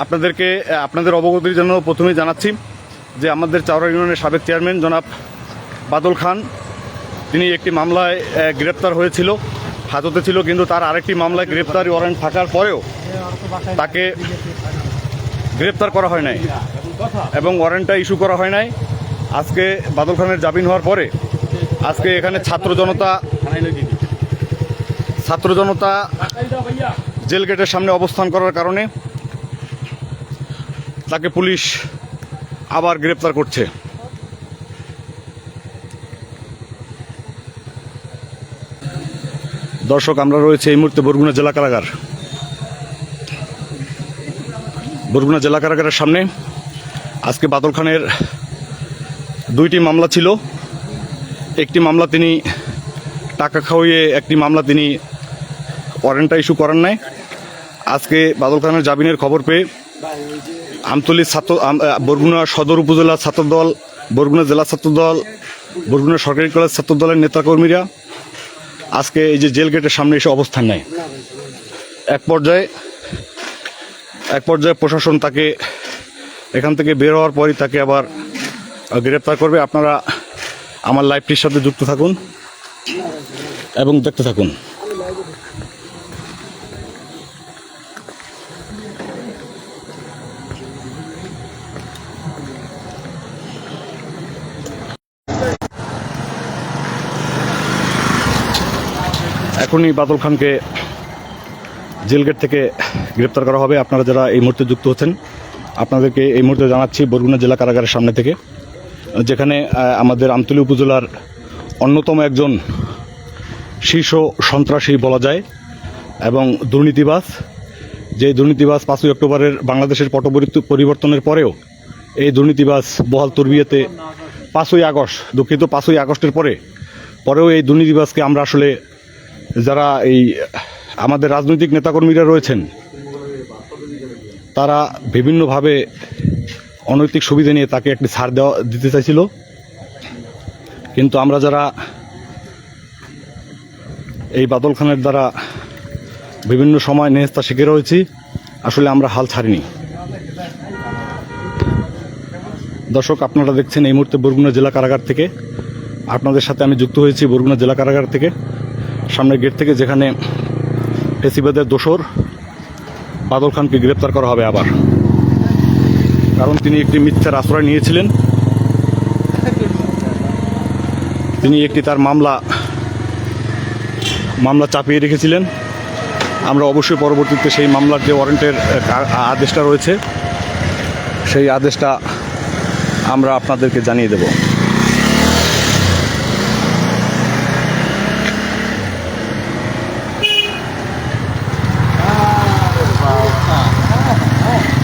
আপনাদেরকে আপনাদের অবগতির জন্য প্রথমেই জানাচ্ছি যে আমাদের চাওড়া ইউনিয়নের সাবেক চেয়ারম্যান জনাব বাদল খান, তিনি একটি মামলায় গ্রেপ্তার হয়েছিল, হাজতে ছিল, কিন্তু তার আরেকটি মামলায় গ্রেপ্তারি ওয়ারেন্ট থাকার পরেও তাকে গ্রেপ্তার করা হয় নাই এবং ওয়ারেন্টটা ইস্যু করা হয় নাই। আজকে বাদল খানের জামিন হওয়ার পরে আজকে এখানে ছাত্র জনতা ছাত্র জনতা জেল গেটের সামনে অবস্থান করার কারণে তাকে পুলিশ আবার গ্রেপ্তার করছে। দর্শক, আমরা রয়েছে এই মুহূর্তে বরগুনা জেলা কারাগার। বরগুনা জেলা কারাগারের সামনে আজকে বাদল খানের দুইটি মামলা ছিল। একটি মামলা তিনি টাকা খাওয়িয়ে, একটি মামলা তিনি ওয়ারেন্টটা ইস্যু করেন নাই। আজকে বাদল খানের জামিনের খবর পেয়ে আমতলী ছাত্র বরগুনা সদর উপজেলা ছাত্রদল, বরগুনা জেলা ছাত্রদল, বরগুনা সরকারি কলেজ ছাত্রদলের নেতাকর্মীরা আজকে এই যে জেল গেটের সামনে এসে অবস্থান নেয়। এক পর্যায়ে এক পর্যায়ে প্রশাসন তাকে এখান থেকে বের হওয়ার পরই তাকে আবার গ্রেপ্তার করবে। আপনারা আমার লাইভটির সাথে যুক্ত থাকুন এবং দেখতে থাকুন। এখনই বাদল খানকে জেলগেট থেকে গ্রেপ্তার করা হবে। আপনারা যারা এই মুহূর্তে যুক্ত হচ্ছেন, আপনাদেরকে এই মুহূর্তে জানাচ্ছি বরগুনা জেলা কারাগারের সামনে থেকে, যেখানে আমাদের আমতলী উপজেলার অন্যতম একজন শীর্ষ সন্ত্রাসী বলা যায়, এবং দুর্নীতিবাস যে দুর্নীতিবাস পাঁচই অক্টোবরের বাংলাদেশের পট পরিবর্তনের পরেও এই দুর্নীতিবাস বহাল তরবিয়েতে পাঁচই আগস্ট, দুঃখিত, পাঁচই আগস্টের পরে, পরেও এই দুর্নীতিবাসকে আমরা আসলে যারা এই আমাদের রাজনৈতিক নেতাকর্মীরা রয়েছেন, তারা বিভিন্নভাবে অনৈতিক সুবিধা নিয়ে তাকে একটি ছাড় দেওয়া, দিতে চাইছিল। কিন্তু আমরা যারা এই বাদল খানের দ্বারা বিভিন্ন সময় নেহস্তা শিখে রয়েছি, আসলে আমরা হাল ছাড়িনি। দর্শক, আপনারা দেখছেন এই মুহূর্তে বরগুনা জেলা কারাগার থেকে। আপনাদের সাথে আমি যুক্ত হয়েছি বরগুনা জেলা কারাগার থেকে। সামনের গেট থেকে যেখানে ফেসিবাদের দোসর বাদল খানকে গ্রেপ্তার করা হবে আবার। কারণ তিনি একটি মিথ্যার আশ্রয় নিয়েছিলেন। তিনি একটি তার মামলা মামলা চাপিয়ে রেখেছিলেন। আমরা অবশ্যই পরবর্তীতে সেই মামলার যে ওয়ারেন্টের আদেশটা রয়েছে, সেই আদেশটা আমরা আপনাদেরকে জানিয়ে দেব।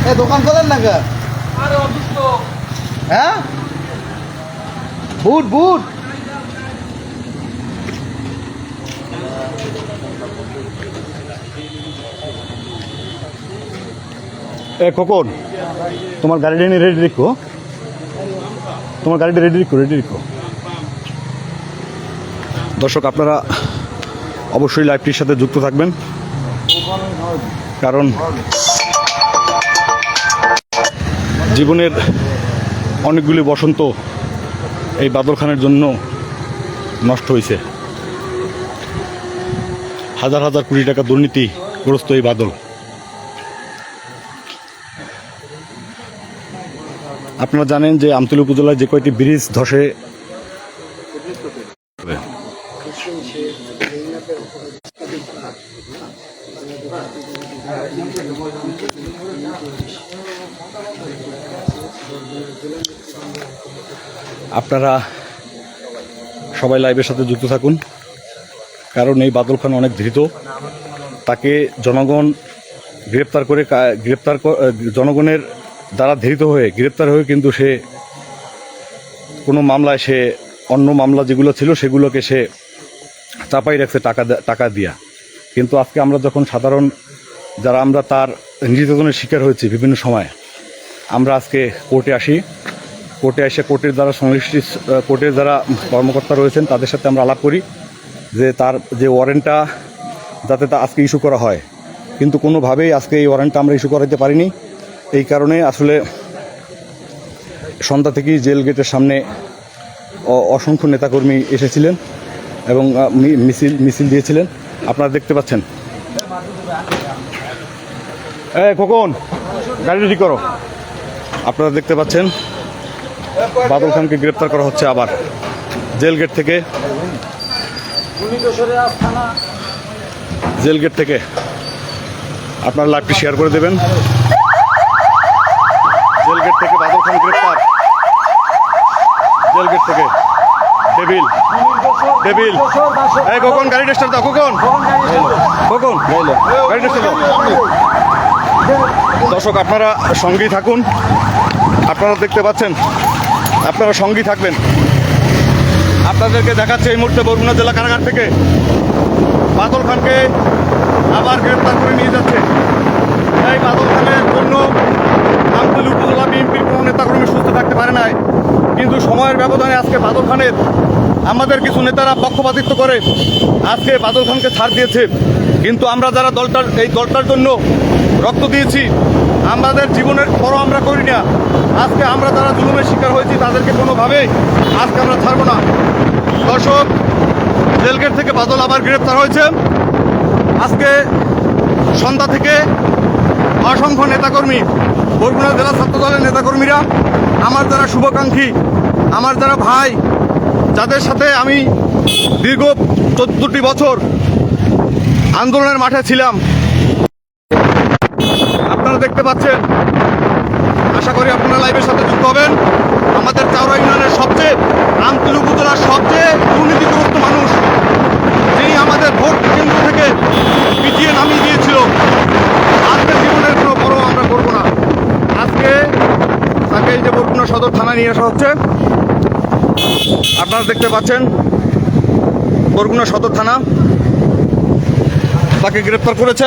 এ দোকান খোলেন না কে হ্যাঁ? বুট বুট। এ খোকন তোমার গাড়িটা নিয়ে রেডি রেখো। তোমার গাড়িটা রেডি রেখো রেডি রেখো। দর্শক আপনারা অবশ্যই লাইভটির সাথে যুক্ত থাকবেন। কারণ জীবনের অনেকগুলি বসন্ত এই বাদল খানের জন্য নষ্ট হয়েছে। হাজার হাজার কোটি টাকা দুর্নীতিগ্রস্ত এই বাদল। আপনারা জানেন যে আমতলী উপজেলায় যে কয়টি ব্রিজ ধসে আপনারা সবাই লাইভের সাথে যুক্ত থাকুন, কারণ এই বাদল খান অনেক ধৃত। তাকে জনগণ গ্রেপ্তার করে গ্রেপ্তার জনগণের দ্বারা ধৃত হয়ে, গ্রেপ্তার হয়ে কিন্তু সে কোনো মামলায় সে অন্য মামলা যেগুলো ছিল সেগুলোকে সে চাপাই রাখছে টাকা টাকা দিয়া। কিন্তু আজকে আমরা যখন সাধারণ যারা আমরা তার নির্যাতনের শিকার হয়েছি বিভিন্ন সময়, আমরা আজকে কোর্টে আসি। কোর্টে এসে কোর্টের দ্বারা সংশ্লিষ্ট কোর্টের যারা কর্মকর্তা রয়েছেন, তাদের সাথে আমরা আলাপ করি যে তার যে ওয়ারেন্টটা যাতে তা আজকে ইস্যু করা হয়। কিন্তু কোনোভাবেই আজকে এই ওয়ারেন্টটা আমরা ইস্যু করাতে পারিনি। এই কারণে আসলে সন্ধ্যা থেকেই জেল গেটের সামনে অসংখ্য নেতাকর্মী এসেছিলেন এবং মিছিল মিছিল দিয়েছিলেন। আপনারা দেখতে পাচ্ছেন। এ খোকন, গাড়ি রেডি করো। আপনারা দেখতে পাচ্ছেন বাদল খানকে গ্রেপ্তার করা হচ্ছে আবার জেল গেট থেকে। জেল গেট থেকে। আপনার লাইভটি শেয়ার করে দেবেন। জেল গেট থেকে বাদল খান গ্রেপ্তার। জেল গেট থেকে। টেবিল টেবিল এই কখন? গাড়ি দাও, কখন? কখন? গাড়ি দর্শক, আপনারা সঙ্গেই থাকুন। আপনারা দেখতে পাচ্ছেন আপনারা সঙ্গী থাকবেন। আপনাদেরকে দেখাচ্ছে এই মুহূর্তে বরগুনা জেলা কারাগার থেকে। বাদল খানকে আবার গ্রেপ্তার করে নিয়ে যাচ্ছে। এই বাদল খানের জন্য আমতলী উপজেলা বিএনপির কোনো নেতাকর্মী সুস্থ থাকতে পারে নাই। কিন্তু সময়ের ব্যবধানে আজকে বাদল খানের আমাদের কিছু নেতারা পক্ষপাতিত্ব করে আজকে বাদল খানকে ছাড় দিয়েছে। কিন্তু আমরা যারা দলটার এই দলটার জন্য রক্ত দিয়েছি আমাদের জীবনের বড় আমরা করি না। আজকে আমরা যারা জুলুমের শিকার হয়েছি, তাদেরকে কোনোভাবেই আজকে আমরা ছাড়বো না। দর্শক জেলগেট থেকে বাদল আবার গ্রেপ্তার হয়েছে। আজকে সন্ধ্যা থেকে অসংখ্য নেতাকর্মী, বরগুনা জেলা ছাত্র দলের নেতাকর্মীরা, আমার যারা শুভাকাঙ্ক্ষী, আমার যারা ভাই, যাদের সাথে আমি দীর্ঘ চোদ্দটি বছর আন্দোলনের মাঠে ছিলাম পাচ্ছেন। আশা করি আপনারা লাইভের সাথে যুক্ত হবেন। আমাদের চাওড়া ইউনিয়নের সবচেয়ে, আমতলী উপজেলার সবচেয়ে দুর্নীতিগ্রস্ত মানুষ, যিনি আমাদের ভোট কেন্দ্র থেকে পিছিয়ে নামিয়ে দিয়েছিল। আজকে জীবনের কোনো বড় আমরা করব না। আজকে তাকে এই যে বরগুনা সদর থানায় নিয়ে আসা হচ্ছে, আপনারা দেখতে পাচ্ছেন বরগুনা সদর থানা। তাকে গ্রেপ্তার করেছে।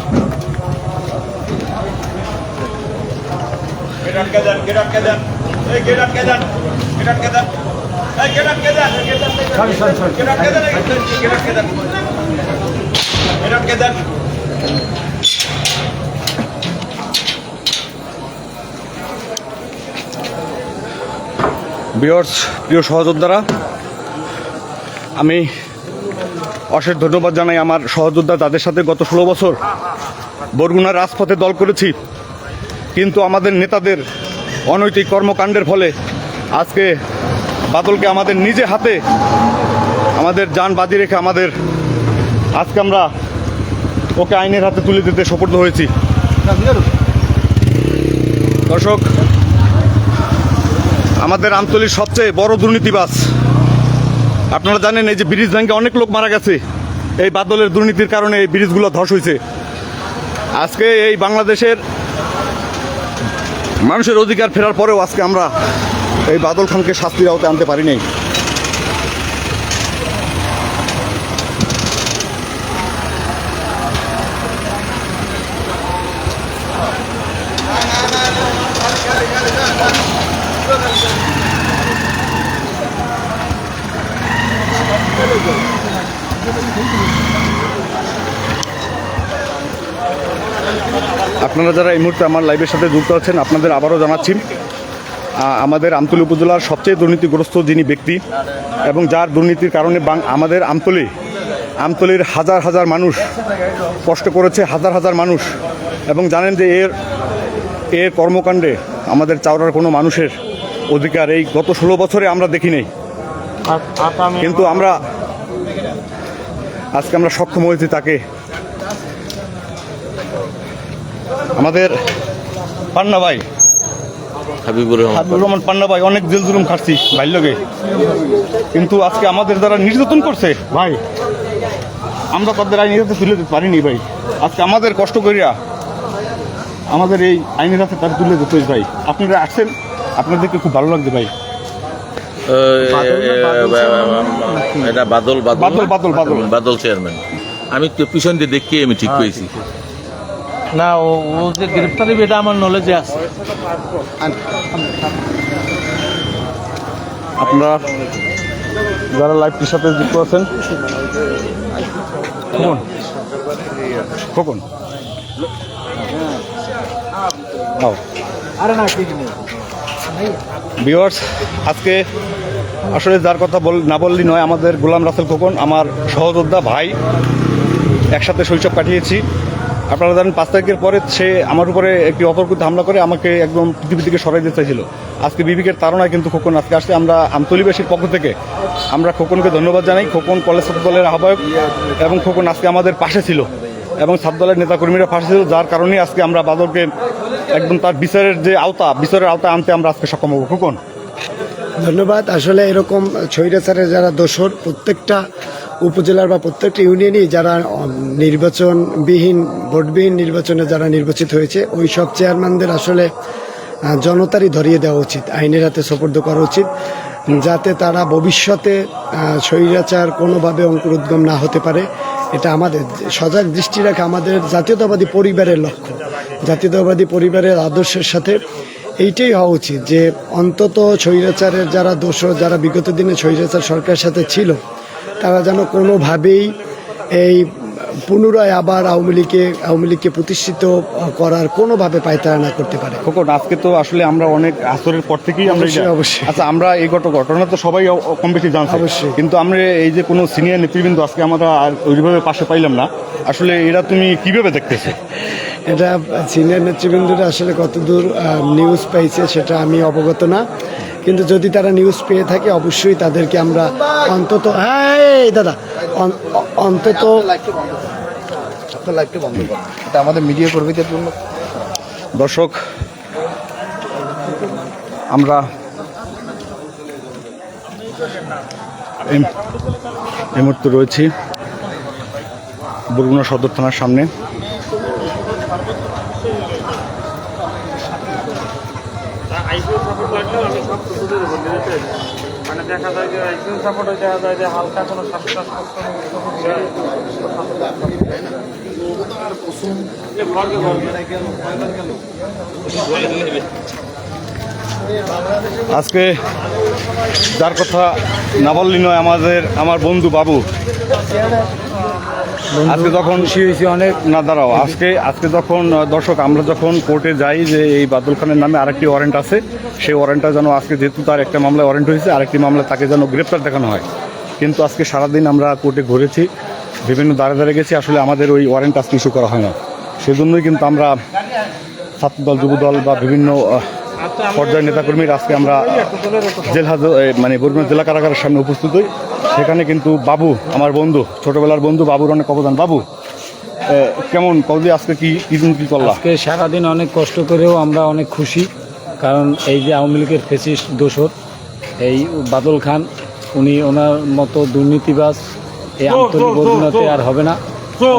up. Hey, get up, get up. Get up, get up. Sorry, sorry, sorry. Get up, get up. Get up, get up. Get up, get up. বিয়র্স প্রিয় সহযোদ্ধারা আমি অশেষ ধন্যবাদ জানাই আমার সহযোদ্ধা তাদের সাথে গত ষোলো বছর বরগুনার রাজপথে দল করেছি কিন্তু আমাদের নেতাদের অনৈতিক কর্মকাণ্ডের ফলে আজকে বাদলকে আমাদের নিজে হাতে, আমাদের যান বাজি রেখে আমাদের আজকে আমরা ওকে আইনের হাতে তুলে দিতে সফল হয়েছি। দর্শক, আমাদের আমতলির সবচেয়ে বড় দুর্নীতিবাস আপনারা জানেন এই যে ব্রিজ ভেঙে অনেক লোক মারা গেছে, এই বাদলের দুর্নীতির কারণে এই ব্রিজগুলো ধস হয়েছে। আজকে এই বাংলাদেশের মানুষের অধিকার ফেরার পরেও আজকে আমরা এই বাদল খানকে শাস্তির আওতায় আনতে পারি নাই আপনারা যারা এই মুহূর্তে আমার লাইভের সাথে যুক্ত আছেন আপনাদের আবারও জানাচ্ছি আমাদের আমতলী উপজেলার সবচেয়ে দুর্নীতিগ্রস্ত যিনি ব্যক্তি এবং যার দুর্নীতির কারণে বাং- আমাদের আমতলী আমতলীর হাজার হাজার মানুষ কষ্ট করেছে হাজার হাজার মানুষ এবং জানেন যে এর এর কর্মকাণ্ডে আমাদের চাওড়ার কোনো মানুষের অধিকার এই গত ষোলো বছরে আমরা দেখি নেই কিন্তু আমরা আজকে আমরা সক্ষম হয়েছি তাকে আমাদের পান্না ভাই। হাবিবুর রহমান পান্না ভাই অনেক জেল জুলুম খাটছি বাল্যকে কিন্তু আজকে আমাদের দ্বারা নির্যাতন করছে ভাই আমরা তাদের আইন হাতে তুলে দিতে পারিনি ভাই। আজকে আমাদের কষ্ট করিয়া আমাদের এই আইনের হাতে তার তুলে দিতে ভাই। আপনারা আসছেন আপনাদেরকে খুব ভালো লাগছে ভাই। এটা বাদল বাদল, বাদল, বাদল। বাদল। চেয়ারম্যান আমি তো পিছন দিয়ে দেখি আমি ঠিক পেয়েছি না, ও যে গ্রেপ্তারি এটা আমার নলেজে আছে। আপনারা যারা লাইভটির সাথে যুক্ত আছেন কখন কখন ভিওয়ার্স আজকে আসলে যার কথা বল, না বললি নয়, আমাদের গোলাম রাসেল খোকন, আমার সহযোদ্ধা ভাই, একসাথে শৈশব কাটিয়েছি। আপনারা জানেন, পাঁচ তারিখের পরে সে আমার উপরে একটি অতর্কিত হামলা করে আমাকে একদম পৃথিবী থেকে সরাই দিতে চাইছিল। আজকে বিবিকের তারণায় কিন্তু খোকন আজকে আসছে আমরা আমতলিবাসীর পক্ষ থেকে আমরা খোকনকে ধন্যবাদ জানাই। খোকন কলেজ দলের আহ্বায়ক এবং খোকন আজকে আমাদের পাশে ছিল এবং ছাত্র দলের নেতাকর্মীরা পাশে ছিল, যার কারণে আজকে আমরা বাদলকে একদম তার বিচারের যে আওতা, বিচারের আওতা আনতে আমরা আজকে সক্ষম হব। খোকন। ধন্যবাদ। আসলে এরকম ছৈরাচারের যারা দোসর প্রত্যেকটা উপজেলার বা প্রত্যেকটা ইউনিয়নই যারা নির্বাচনবিহীন, ভোটবিহীন নির্বাচনে যারা নির্বাচিত হয়েছে, ওই সব চেয়ারম্যানদের আসলে জনতারই ধরিয়ে দেওয়া উচিত, আইনের হাতে সোপর্দ করা উচিত, যাতে তারা ভবিষ্যতে স্বৈরাচার কোনোভাবে অঙ্কুরোদ্গম না হতে পারে। এটা আমাদের সজাগ দৃষ্টি রাখা আমাদের জাতীয়তাবাদী পরিবারের লক্ষ্য, জাতীয়তাবাদী পরিবারের আদর্শের সাথে এইটাই হওয়া উচিত যে, অন্তত স্বৈরাচারের যারা দোষ, যারা বিগত দিনে স্বৈরাচার সরকারের সাথে ছিল তারা যেন কোনোভাবেই এই পুনরায় আবার আওয়ামী লীগে আওয়ামী লীগকে প্রতিষ্ঠিত করার কোনোভাবে পায়তারা না করতে পারে। খোকন আজকে তো আসলে আমরা অনেক আসরের পর থেকেই আমরা অবশ্যই। আচ্ছা আমরা এই ঘট ঘটনা তো সবাই কম বেশি জানছি। অবশ্যই। কিন্তু আমরা এই যে কোনো সিনিয়র নেতৃবৃন্দ আজকে আমরা আর ওইভাবে পাশে পাইলাম না। আসলে এরা তুমি কীভাবে দেখতেছো? এটা সিনিয়র নেতৃবৃন্দরা আসলে কতদূর নিউজ পাইছে সেটা আমি অবগত না। কিন্তু যদি তারা নিউজ পেয়ে থাকে অবশ্যই তাদেরকে আমরা অন্তত হ্যাঁ দাদা অন্তত লাইভটা বন্ধ এটা আমাদের মিডিয়া কর্মীদের জন্য। দর্শক আমরা এই- এই মুহূর্তে রয়েছি বরগুনা সদর থানার সামনে। দেখা যায় যে আইসিউ সাপোর্টে দেখা যায় যে হালকা কোনো শ্বাস আজকে যার কথা না বললি নয় আমাদের আমার বন্ধু বাবু। আজকে যখন হয়েছে অনেক না দাঁড়াও আজকে আজকে যখন দর্শক আমরা যখন কোর্টে যাই যে এই বাদুল খানের নামে আরেকটি ওয়ারেন্ট আছে সেই ওয়ারেন্টটা যেন আজকে যেহেতু তার একটা মামলায় ওয়ারেন্ট হয়েছে আরেকটি মামলায় তাকে যেন গ্রেপ্তার দেখানো হয়। কিন্তু আজকে সারাদিন আমরা কোর্টে ঘুরেছি বিভিন্ন দ্বারে দাঁড়ে গেছি আসলে আমাদের ওই ওয়ারেন্ট আজকে ইস্যু করা হয় না। সেজন্যই কিন্তু আমরা ছাত্রদল যুবদল বা বিভিন্ন পর্যায়ের নেতাকর্মীর আজকে আমরা জেল হাজর মানে বরগুনা জেলা কারাগারের সামনে উপস্থিত হই। সেখানে কিন্তু বাবু আমার বন্ধু ছোটবেলার বন্ধু বাবুর অনেক অবদান। বাবু কেমন? কবদি আজকে কি কি দিন কি করলা? আজকে সারাদিন অনেক কষ্ট করেও আমরা অনেক খুশি কারণ এই যে আওয়ামী লীগের ফেসিস্ট দোসর এই বাদল খান উনি ওনার মতো দুর্নীতিবাজ এই আন্তরিক বদুনাতে আর হবে না।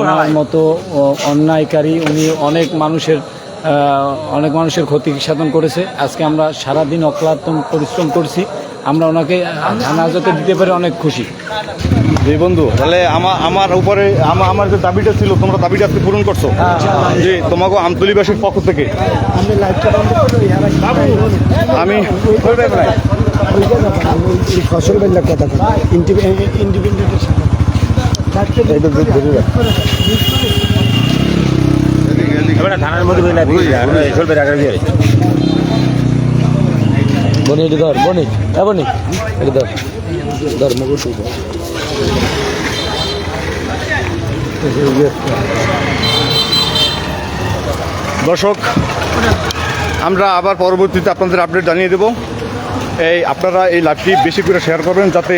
ওনার মতো অন্যায়কারী উনি অনেক মানুষের অনেক মানুষের ক্ষতি সাধন করেছে। আজকে আমরা সারাদিন অক্লান্ত পরিশ্রম করছি। আমরা ওনাকে থানা হাজতে দিতে পেরে অনেক খুশি। জি বন্ধু তাহলে আমার আমার উপরে আমার আমার যে দাবিটা ছিল তোমরা দাবিটা আজকে পূরণ করছ। জি তোমাকে আমতলিবাসীর পক্ষ থেকে। আমি ফসল বেলার কথা ইন্ডিপেন্ডেন্টের সাথে। থানার মধ্যে বনি এটি ধর বনি। হ্যাঁ বনি। এটি ধর। ধর দর্শক আমরা আবার পরবর্তীতে আপনাদের আপডেট জানিয়ে দেব। এই আপনারা এই লাইভটি বেশি করে শেয়ার করবেন যাতে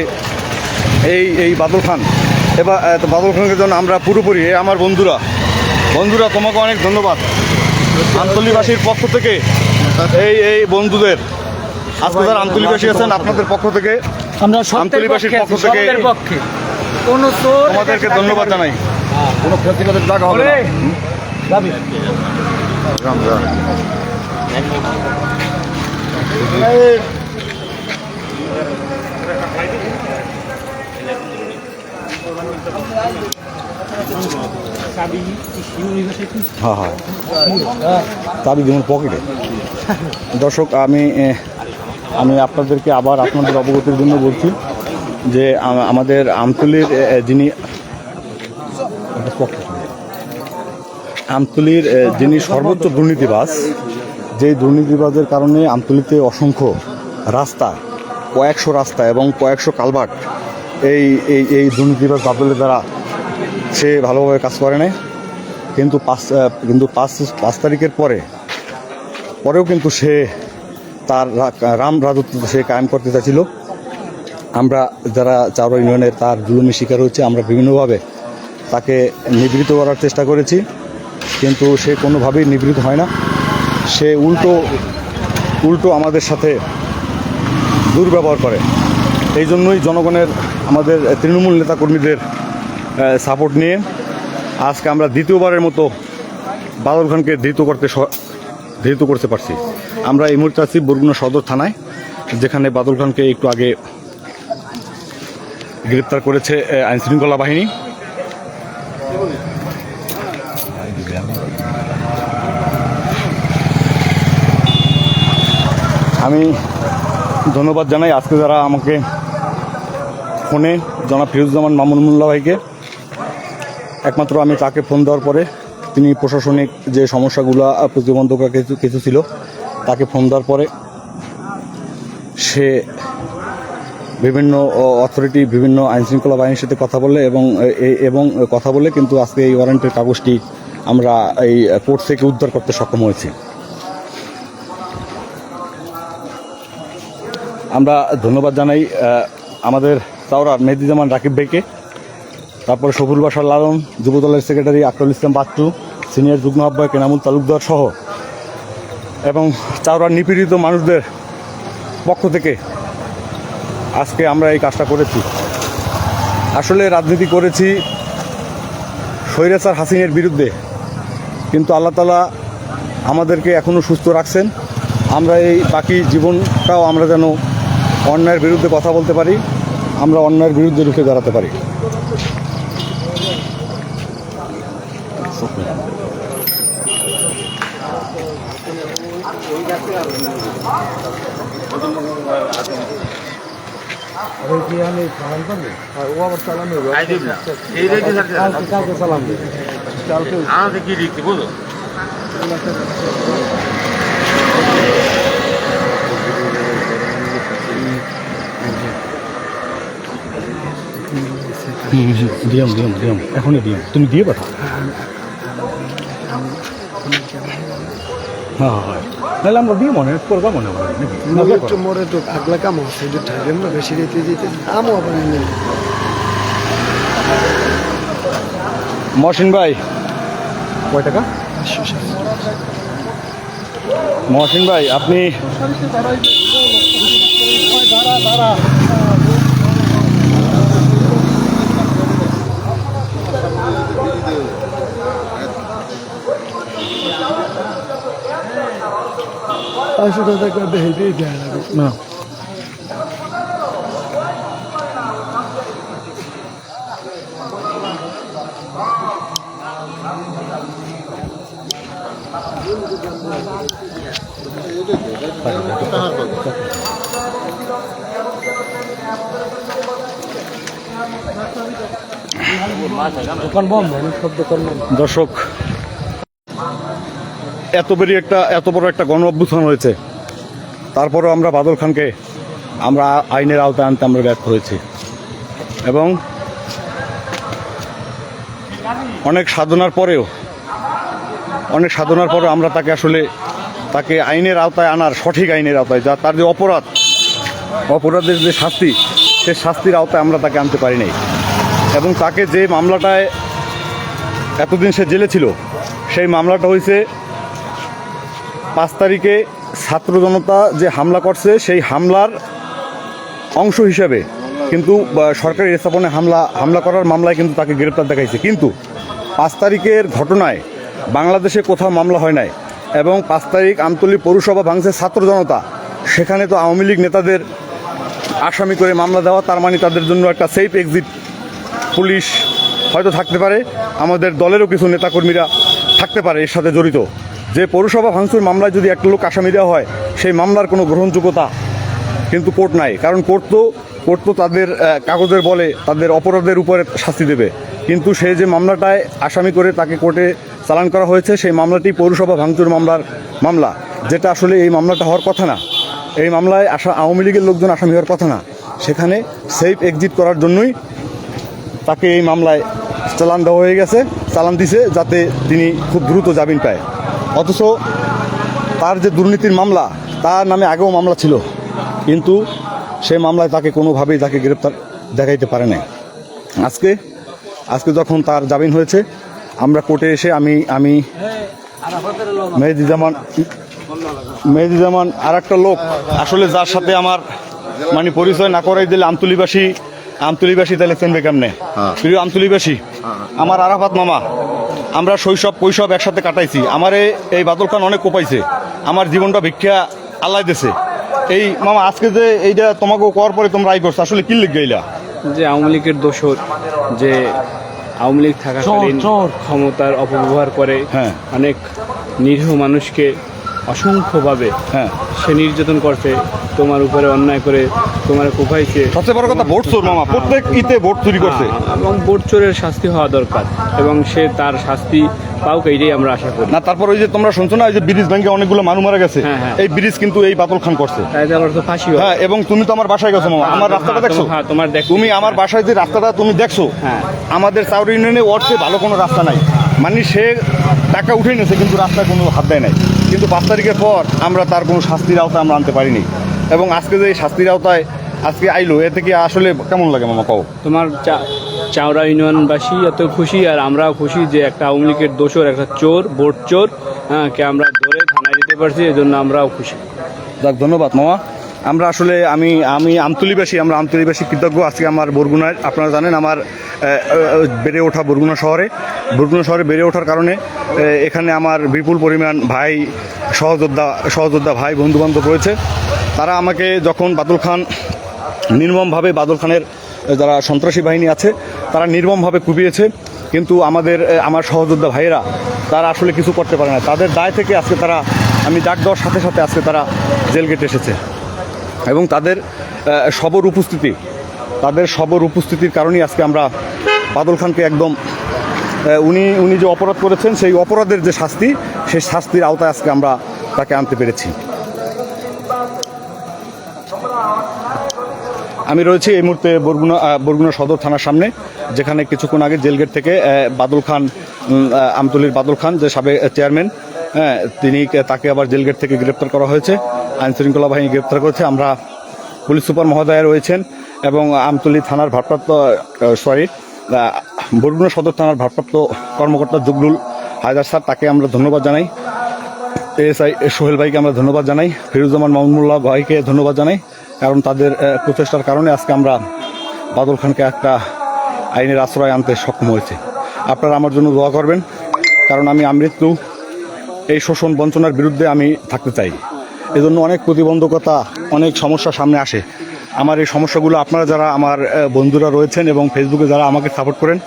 এই এই বাদল খান। এবার বাদল খানকে জন্য আমরা পুরোপুরি আমার বন্ধুরা বন্ধুরা তোমাকে অনেক ধন্যবাদ। আন্তলিবাসীর পক্ষ থেকে এই এই বন্ধুদের। আজকে যারা আন্তলিবাসী আছেন আপনাদের পক্ষ থেকে আমরা আন্তলিবাসীর পক্ষ থেকে কোনো তোমাদেরকে ধন্যবাদ জানাই। কোনো ক্ষতিগত জায়গা হবে না। হ্যাঁ হ্যাঁ। চাবি যেমন পকেটে। দর্শক, আমি আমি আপনাদেরকে আবার আপনাদের অবগতির জন্য বলছি যে আমাদের আমতলির যিনি আমতলির যিনি সর্বোচ্চ দুর্নীতিবাজ, যেই দুর্নীতিবাজের কারণে আমতলিতে অসংখ্য রাস্তা, কয়েকশো রাস্তা এবং কয়েকশো কালভার্ট এই এই এই দুর্নীতিবাজ বাদলের দ্বারা সে ভালোভাবে কাজ করে নাই। কিন্তু পাঁচ কিন্তু পাঁচ পাঁচ তারিখের পরে, পরেও কিন্তু সে তার রাম রাজত্ব সে কায়েম করতে চাইছিল। আমরা যারা চাওড়া ইউনিয়নের তার জুলুমের শিকার হচ্ছে আমরা বিভিন্নভাবে তাকে নিবৃত করার চেষ্টা করেছি। কিন্তু সে কোনোভাবেই নিবৃত হয় না। সে উল্টো উল্টো আমাদের সাথে দুর্ব্যবহার করে। এই জন্যই জনগণের, আমাদের তৃণমূল নেতাকর্মীদের সাপোর্ট নিয়ে আজকে আমরা দ্বিতীয়বারের মতো বাদল খানকে ধৃত করতে ধৃত করতে পারছি। আমরা এই মুহূর্তে আছি বরগুনা সদর থানায়, যেখানে বাদল খানকে একটু আগে গ্রেপ্তার করেছে আইন শৃঙ্খলা বাহিনী। আমি ধন্যবাদ জানাই আজকে যারা আমাকে ফোনে জনাব ফিরুজ্জামান মামুনুল্লাহ ভাইকে। একমাত্র আমি তাকে ফোন দেওয়ার পরে তিনি প্রশাসনিক যে সমস্যাগুলো আহ, প্রতিবন্ধক কিছু কিছু ছিল তাকে ফোন দেওয়ার পরে সে বিভিন্ন অথরিটি বিভিন্ন আইনশৃঙ্খলা বাহিনীর সাথে কথা বলে এবং এবং কথা বলে কিন্তু আজকে এই ওয়ারেন্টের কাগজটি আমরা এই কোর্ট থেকে উদ্ধার করতে সক্ষম হয়েছি। আমরা ধন্যবাদ জানাই আমাদের চাওড়া মেহদিজামান রাকিব ভাইকে। তারপরে সবুল বাসার লালন, যুবদলের সেক্রেটারি আকরুল ইসলাম বাচ্চু সিনিয়র যুগ্ম আহ্বায়ক এনামুল তালুকদার সহ এবং চাওড়ার নিপীড়িত মানুষদের পক্ষ থেকে আজকে আমরা এই কাজটা করেছি। আসলে রাজনীতি করেছি স্বৈরাচার হাসিনের বিরুদ্ধে, কিন্তু আল্লাহ তালা আমাদেরকে এখনও সুস্থ রাখছেন। আমরা এই বাকি জীবনটাও আমরা যেন অন্যায়ের বিরুদ্ধে কথা বলতে পারি, আমরা অন্যায়ের বিরুদ্ধে রুখে দাঁড়াতে পারি। আমাদের কি দেখতে বুঝো? দিয়াম দিয়াম দিয়াম। এখনই দিয়াম। তুমি দিয়ে পাঠাও। নাহলে আমরা দিয়ে মনে করবা মনে একটু মোড়ে তো আগলা কাম ঠাইলে আমরা বেশি রেতে যেতে আমও নেই মহসিন ভাই কয় টাকা মহসিন ভাই আপনি পাঁচশো টাকা বেশি দেয় না দর্শক এত বড় একটা, এত বড় একটা গণ অভ্যুত্থান হয়েছে। তারপরেও আমরা বাদল খানকে আমরা আইনের আওতায় আনতে আমরা ব্যর্থ হয়েছি। এবং অনেক সাধনার পরেও, অনেক সাধনার পরেও আমরা তাকে আসলে তাকে আইনের আওতায় আনার সঠিক আইনের আওতায়, যা তার যে অপরাধ, অপরাধের যে শাস্তি, সে শাস্তির আওতায় আমরা তাকে আনতে পারি নাই। এবং তাকে যে মামলাটায় এতদিন সে জেলে ছিল, সেই মামলাটা হয়েছে পাঁচ তারিখে ছাত্র জনতা যে হামলা করছে, সেই হামলার অংশ হিসাবে কিন্তু সরকারি স্থাপনে হামলা হামলা করার মামলায় কিন্তু তাকে গ্রেপ্তার দেখাইছে। কিন্তু পাঁচ তারিখের ঘটনায় বাংলাদেশে কোথাও মামলা হয় নাই এবং পাঁচ তারিখ আমতলী পৌরসভা ভাঙছে ছাত্র জনতা। সেখানে তো আওয়ামী লীগ নেতাদের আসামি করে মামলা দেওয়া, তার মানে তাদের জন্য একটা সেফ এক্সিট পুলিশ হয়তো থাকতে পারে। আমাদের দলেরও কিছু নেতাকর্মীরা থাকতে পারে এর সাথে জড়িত। যে পৌরসভা ভাঙচুর মামলায় যদি একটা লোক আসামি দেওয়া হয়, সেই মামলার কোনো গ্রহণযোগ্যতা কিন্তু কোর্ট নাই। কারণ কোর্ট তো কোর্ট তো তাদের কাগজের বলে, তাদের অপরাধের উপরে শাস্তি দেবে। কিন্তু সে যে মামলাটায় আসামি করে তাকে কোর্টে চালান করা হয়েছে, সেই মামলাটি পৌরসভা ভাঙচুর মামলার মামলা। যেটা আসলে এই মামলাটা হওয়ার কথা না। এই মামলায় আসা আওয়ামী লীগের লোকজন আসামি হওয়ার কথা না। সেখানে সেফ এক্সিট করার জন্যই তাকে এই মামলায় চালান দেওয়া হয়ে গেছে, চালান দিছে, যাতে তিনি খুব দ্রুত জামিন পায়। অথচ তার যে দুর্নীতির মামলা তার নামে আগেও মামলা ছিল। কিন্তু সেই মামলায় তাকে কোনোভাবেই তাকে গ্রেপ্তার দেখাইতে পারে নাই। আজকে আজকে যখন তার জামিন হয়েছে আমরা কোর্টে এসে আমি আমি মেহেদি জামান মেহেদি জামান আর একটা লোক আসলে যার সাথে আমার মানে পরিচয় না করাই দিলে আমতুলিবাসী আমতুলিবাসী তাহলে চেনবে কেমনে? প্রিয় আমতুলিবাসী আমার আরাফাত মামা আমরা শৈশব কৈশব একসাথে কাটাইছি। আমার এই বাদল খান অনেক কোপাইছে। আমার জীবনটা ভিক্ষা আল্লাহ দিছে। এই মামা আজকে যে এইটা তোমাকে করার পরে তোমরা আই করছ আসলে কি লিখ গেইলা যে আওয়ামী লীগের দোষর যে আওয়ামী লীগ থাকাকালীন ক্ষমতার অপব্যবহার করে হ্যাঁ। অনেক নিরীহ মানুষকে অসংখ্যভাবে হ্যাঁ সে নির্যাতন করছে তোমার উপরে অন্যায় করে তোমার কোপাইছে সবচেয়ে বড় কথা ভোট চোর মামা প্রত্যেক ইতে ভোট চুরি করছে। হ্যাঁ, এবং বোট চোরের শাস্তি হওয়া দরকার এবং সে তার শাস্তি পাউক এইটাই আমরা আশা করি। না তারপর ওই যে তোমরা শুনছো না ওই যে ব্রিজ ব্যাংকে অনেকগুলো মানুষ মারা গেছে? হ্যাঁ, হ্যাঁ। এই ব্রিজ কিন্তু এই বাতল খান করছে। হ্যাঁ এবং তুমি তো আমার বাসায় গেছো মামা। আমার হ্যাঁ, রাস্তাটা হ্যাঁ, দেখছ? হ্যাঁ, তোমার দেখ- তুমি আমার বাসায় যে রাস্তাটা তুমি দেখছ হ্যাঁ। আমাদের চাউরি ইউনিয়নে ওয়ার্ডে ভালো কোনো রাস্তা নাই। মানে সে টাকা উঠে নিয়েছে কিন্তু রাস্তায় কোনো হাত দেয় নাই। কিন্তু পাঁচ তারিখের পর আমরা তার কোনো শাস্তির আওতায় আমরা আনতে পারিনি। এবং আজকে যে এই শাস্তির আওতায় আজকে আইলো এতে কি আসলে কেমন লাগে মামা কও? তোমার চা- চাওড়া ইউনিয়নবাসী এত খুশি আর আমরাও খুশি যে একটা আওয়ামী লীগের দোষর একটা চোর বোর্ড চোর হ্যাঁ কে আমরা ধরে থানায় দিতে পারছি এই জন্য আমরাও খুশি। যাক ধন্যবাদ মামা। আমরা আসলে, আমি আমি আমতলিবাসী, আমরা আমতলিবাসী কৃতজ্ঞ। আজকে আমার বরগুনায়, আপনারা জানেন আমার বেড়ে ওঠা বরগুনা শহরে। বরগুনা শহরে বেড়ে ওঠার কারণে এখানে আমার বিপুল পরিমাণ ভাই, সহযোদ্ধা সহযোদ্ধা ভাই, বন্ধুবান্ধব রয়েছে। তারা আমাকে যখন বাদুল খান, নির্মমভাবে বাদল খানের যারা সন্ত্রাসী বাহিনী আছে, তারা নির্মমভাবে কুপিয়েছে। কিন্তু আমাদের আমার সহযোদ্ধা ভাইয়েরা, তারা আসলে কিছু করতে পারে না। তাদের দায় থেকে আজকে তারা, আমি ডাক দেওয়ার সাথে সাথে আজকে তারা জেল গেটে এসেছে। এবং তাদের সবর উপস্থিতি, তাদের সবর উপস্থিতির কারণেই আজকে আমরা বাদল খানকে একদম উনি উনি যে অপরাধ করেছেন, সেই অপরাধের যে শাস্তি, সেই শাস্তির আওতায় আজকে আমরা তাকে আনতে পেরেছি। আমি রয়েছি এই মুহূর্তে বরগুনা বরগুনা সদর থানার সামনে, যেখানে কিছুক্ষণ আগে জেলগেট থেকে বাদল খান আমতলির বাদল খান, যে সাবেক চেয়ারম্যান হ্যাঁ তিনি তাকে আবার জেলগেট থেকে গ্রেপ্তার করা হয়েছে। আইন শৃঙ্খলা বাহিনী গ্রেপ্তার করেছে। আমরা পুলিশ সুপার মহোদয় রয়েছেন এবং আমতলি থানার ভারপ্রাপ্ত সরি বরগুনা সদর থানার ভারপ্রাপ্ত কর্মকর্তা জুগলুল হায়দার স্যার, তাকে আমরা ধন্যবাদ জানাই। এএসআই সোহেল ভাইকে আমরা ধন্যবাদ জানাই। ফিরুজ্জামান মামুনুল্লাহ ভাইকে ধন্যবাদ জানাই। কারণ তাদের প্রচেষ্টার কারণে আজকে আমরা বাদল খানকে একটা আইনের আশ্রয় আনতে সক্ষম হয়েছে। আপনারা আমার জন্য দোয়া করবেন। কারণ আমি আমৃত্যু এই শোষণ বঞ্চনার বিরুদ্ধে আমি থাকতে চাই। এজন্য অনেক প্রতিবন্ধকতা, অনেক সমস্যা সামনে আসে। আমার এই সমস্যাগুলো আপনারা যারা আমার বন্ধুরা রয়েছেন এবং ফেসবুকে যারা আমাকে সাপোর্ট করেন,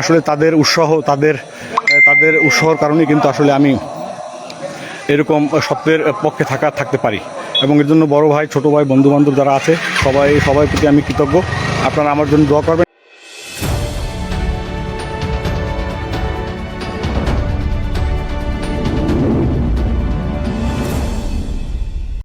আসলে তাদের উৎসাহ, তাদের তাদের উৎসাহর কারণে কিন্তু আসলে আমি এরকম সত্যের পক্ষে থাকা, থাকতে পারি। এবং এর জন্য বড় ভাই, ছোট ভাই বন্ধু বান্ধব যারা আছে, সবাই সবাই প্রতি আমি কৃতজ্ঞ। আপনারা আমার জন্য দোয়া করবেন।